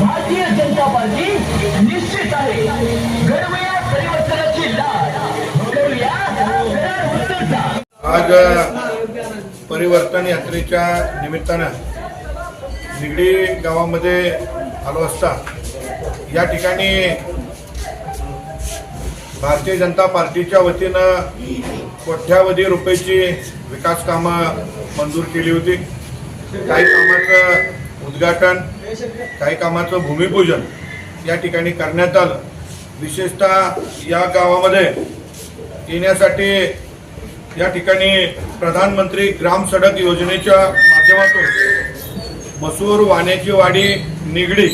Bharatiya Janata party निश्चित आहे घडवूया परिवर्तनाची लाट घडवूया आज परिवर्तन यात्रेच्या निमित्तानं निगडी गावामध्ये आलो असता. या ठिकाणी भारतीय जनता पार्टीच्या वतीनं कोट्यावधी रुपयाची विकास कामं मंजूर केली होती. काही कामाचं उद्घाटन काही कामाचं भूमिपूजन या ठिकाणी करण्यात आलं. विशेषतः या गावामध्ये येण्यासाठी या ठिकाणी प्रधानमंत्री ग्राम सडक योजनेच्या माध्यमातून मसूर वाण्याची वाडी निगडी.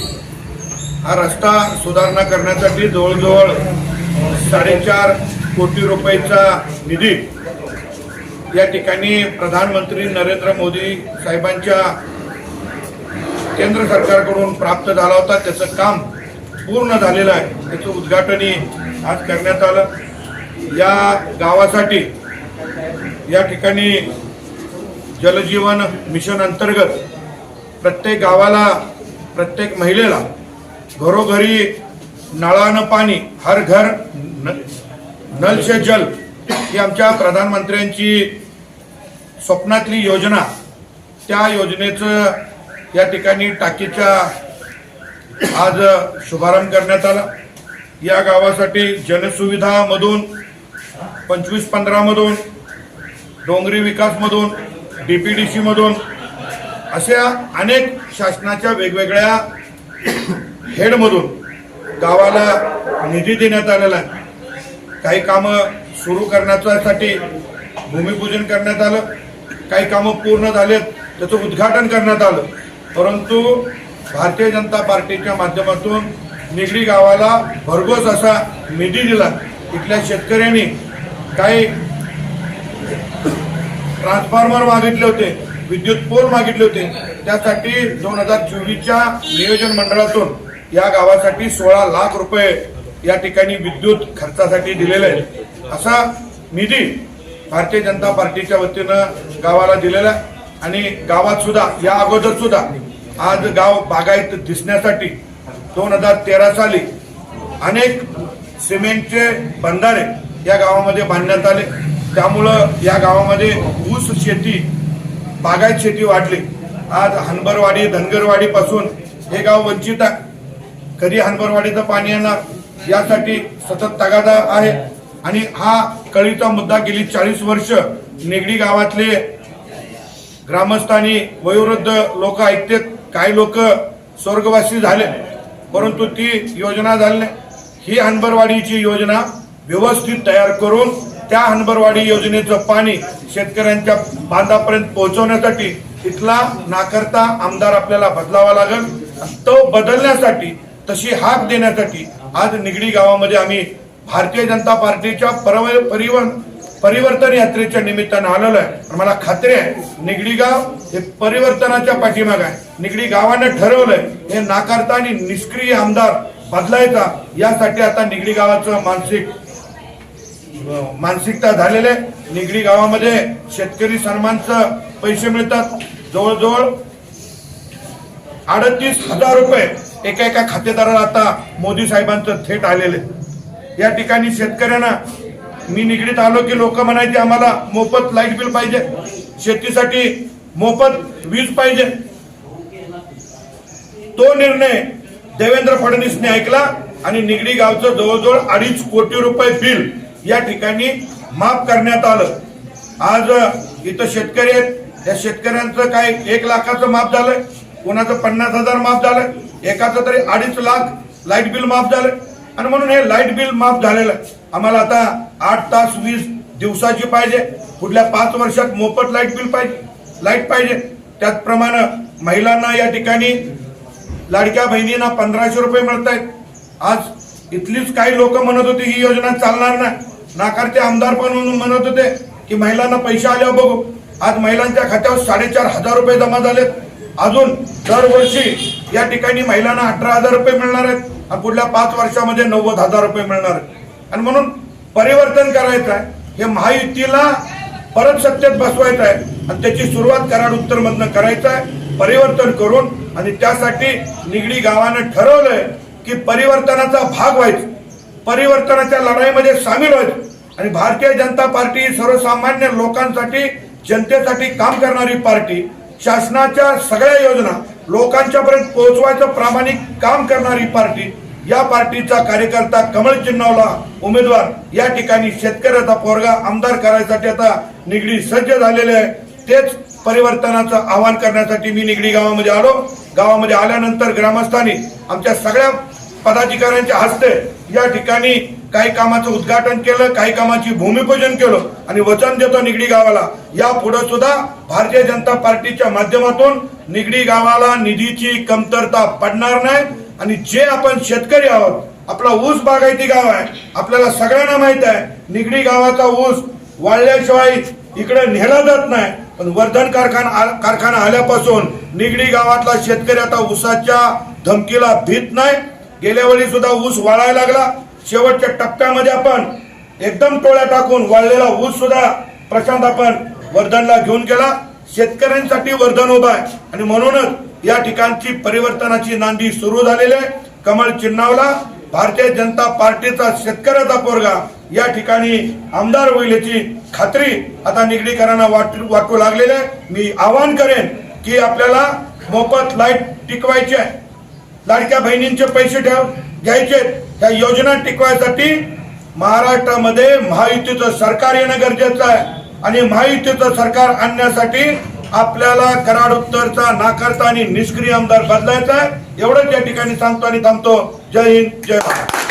हा रस्ता सुधारणा करण्यासाठी जवळजवळ साडेचार कोटी रुपयाचा निधी. या ठिकाणी प्रधानमंत्री नरेंद्र मोदी साहेबांच्या केंद्र सरकारकडून प्राप्त झाला होता. त्याचं काम पूर्ण झालेलं आहे. त्याचं उद्घाटनही आज करण्यात आलं. या गावासाठी या ठिकाणी जलजीवन मिशन अंतर्गत प्रत्येक गावाला प्रत्येक महिलेला घरोघरी नळानं पाणी हर घर न- नल से जल ही आमच्या प्रधानमंत्र्यांची स्वप्नातली योजना. त्या योजनेचं या ठिकाणी टाकीचा आज शुभारंभ करण्यात आला. या गावासाठी जनसुविधामधून पंचवीस पंधरामधून डोंगरी विकासमधून डी पी डी सीमधून अशा अनेक शासनाच्या वेगवेगळ्या हेडमधून गावाला निधी देण्यात आलेला आहे. काही कामं सुरू करण्यासाठी भूमिपूजन करण्यात आलं. काही कामं पूर्ण झालेत त्याचं उद्घाटन करण्यात आलं. परंतु भारतीय जनता पार्टीच्या माध्यमातून निगडी गावाला भरघोस असा निधी दिला. इथल्या शेतकऱ्यांनी काही ट्रान्सफॉर्मर मागितले होते. विद्युत पोल मागितले होते. त्यासाठी दोन हजार चोवीसच्या नियोजन मंडळातून या गावासाठी सोळा लाख रुपये या ठिकाणी विद्युत खर्चासाठी दिलेले आहे असा निधी भारतीय जनता पार्टीच्या वतीनं गावाला दिलेला आहे. आणि गावात सुद्धा या अगोदर सुद्धा आज गाव बागायत दिसण्यासाठी दोन हजार तेरा साली अनेक सिमेंटचे बंधारे या गावामध्ये बांधण्यात आले. त्यामुळं या गावामध्ये ऊस शेती बागायत शेती वाढली. आज हनबरवाडी धनगरवाडी पासून हे गाव वंचित आहे. कधी हनबरवाडीचं पाणी येणार? यासाठी सतत तगादा आहे. आणि हा कळीचा मुद्दा गेली चाळीस वर्ष निगडी गावातले ग्रामस्थांनी वयोवृद्ध लोक ऐकते काही लोक स्वर्गवासी झाले परंतु ती योजना झाली नाही. ही हनबरवाडीची योजना व्यवस्थित तयार करून त्या हनबरवाडी योजनेचं पाणी शेतकऱ्यांच्या बांधापर्यंत पोहोचवण्यासाठी इथला नाकरता आमदार आपल्याला बदलावा लागेल. तो बदलण्यासाठी तशी हाक देण्यासाठी आज निगडी गावामध्ये आम्ही भारतीय जनता पार्टीच्या परिवहन परिवर्तन यात्रेच्या निमित्तानं आलेलो आहे. आणि मला खात्री आहे निगडी गाव हे परिवर्तनाच्या पाठीमाग आहे. निगडी गावानं ठरवलंय हे नाकारता आणि निष्क्रिय आमदार बदलायचा यासाठी आता निगडी गावाचं मानसिक मानसिकता झालेले निगडी गावामध्ये शेतकरी सन्मानचं पैसे मिळतात. जवळजवळ अडतीस हजार रुपये एका एका खातेदाराला आता मोदी साहेबांचं थेट आलेले या ठिकाणी शेतकऱ्यांना मी निगडीत आलो की लोक म्हणायचे आम्हाला मोफत लाइट बिल पाहिजे. शेतीसाठी मोफत वीज पाहिजे. तो निर्णय देवेंद्र फडणवीसने ऐकला आणि निगडी गावचं जवळजवळ अडीच कोटी रुपये बिल या ठिकाणी माफ करण्यात आलं. आज इथं शेतकरी आहेत. या शेतकऱ्यांचं काय एक लाखाचं माफ झालं कोणाचं पन्नास हजार माफ झालं एकाचं तरी अडीच लाख लाइट बिल माफ झालं आणि म्हणून हे लाइट बिल माफ झालेलं आम्हाला आता आठ तास वीस दिवसाची पाहिजे. पुढल्या पाच वर्षात मोफत लाइट बिल पाहिजे. लाइट पाहिजे. त्याचप्रमाणे महिलांना या ठिकाणी लाडक्या बहिणींना पंधराशे रुपये मिळत आहेत आज इथलीच काही लोक म्हणत होती ही योजना चालणार नाही. नाकारते आमदार पण म्हणत होते की महिलांना पैसे आल्यावर बघू. आज महिलांच्या खात्यावर साडेचार हजार रुपये जमा झालेत. अजून दरवर्षी या ठिकाणी महिलांना अठरा हजार रुपये मिळणार आहेत आणि पुढल्या पाच वर्षामध्ये नव्वद हजार रुपये मिळणार आहेत. आणि म्हणून परिवर्तन करायचं आहे. हे महायुतीला परत सत्तेत बसवायचं आहे. आणि त्याची सुरुवात कराड उत्तरमधनं करायचं आहे. परिवर्तन करून आणि त्यासाठी निगडी गावानं ठरवलंय की परिवर्तनाचा भाग व्हायचं. परिवर्तनाच्या लढाईमध्ये सामील होईल. आणि भारतीय जनता पार्टी सर्वसामान्य लोकांसाठी जनतेसाठी काम करणारी पार्टी. शासनाच्या सगळ्या योजना लोकांच्या पर्यंत पोहोचवायचं प्रामाणिक काम करणारी पार्टी. या पार्टीचा कार्यकर्ता कमळ चिन्हावला उमेदवार. या ठिकाणी शेतकऱ्याचा पोरगा आमदार करायसाठी आता निगडी सज्ज झालेले आहे. तेच परिवर्तनाचं आवाहन करण्यासाठी मी निगडी गावामध्ये आलो. गावामध्ये आल्यानंतर ग्रामस्थांनी आमच्या सगळ्या पदाधिकाऱ्यांच्या हस्ते या ठिकाणी काही कामाचं उद्घाटन केलं काही कामाची भूमिपूजन केलं आणि वचन देतो निगडी गावाला. या पुढे सुद्धा भारतीय जनता पार्टीच्या माध्यमातून निगडी गावाला निधीची कमतरता पडणार नाही आणि जे आपण शेतकरी आहोत आपला ऊस बागायती गाव आहे आपल्याला सगळ्यांना माहीत आहे निगडी गावाचा ऊस वाळल्याशिवाय इकडे नेला जात नाही. पण वर्धन कारखाना आ- कारखाना आल्यापासून निगडी गावातला शेतकरी आता ऊसाच्या धमकीला भीत नाही. गेल्या वेळी सुद्धा ऊस वाळायला लागला. शेवटच्या टप्प्यामध्ये आपण एकदम टोळ्या टाकून वाळलेला ऊस सुद्धा प्रशांत आपण वर्धनला घेऊन गेला. शेतकऱ्यांसाठी वर्धन उभा आहे. आणि म्हणूनच या ठिकाणची परिवर्तनाची नांदी सुरू झालेली आहे. कमळ चिन्नावला भारतीय जनता पार्टीचा शेतकऱ्याचा पोरगा या ठिकाणी आमदार होईल याची खात्री आता निगडीकरांना वाटू वाटू लागलेली आहे. मी आवाहन करेन की आपल्याला मोफत लाइट टिकवायची आहे. लाडक्या बहिणींचे पैसे ठेव घ्यायचे. त्या योजना टिकवायसाठी महाराष्ट्रामध्ये महायुतीचं सरकार येणं गरजेचं आहे. आणि महायुतीचं सरकार आणण्यासाठी आपल्याला कराड उत्तरचा नाकारता आणि निष्क्रिय आमदार बदलायचा आहे. एवढंच या ठिकाणी सांगतो आणि थांबतो. जय हिंद जय भारत.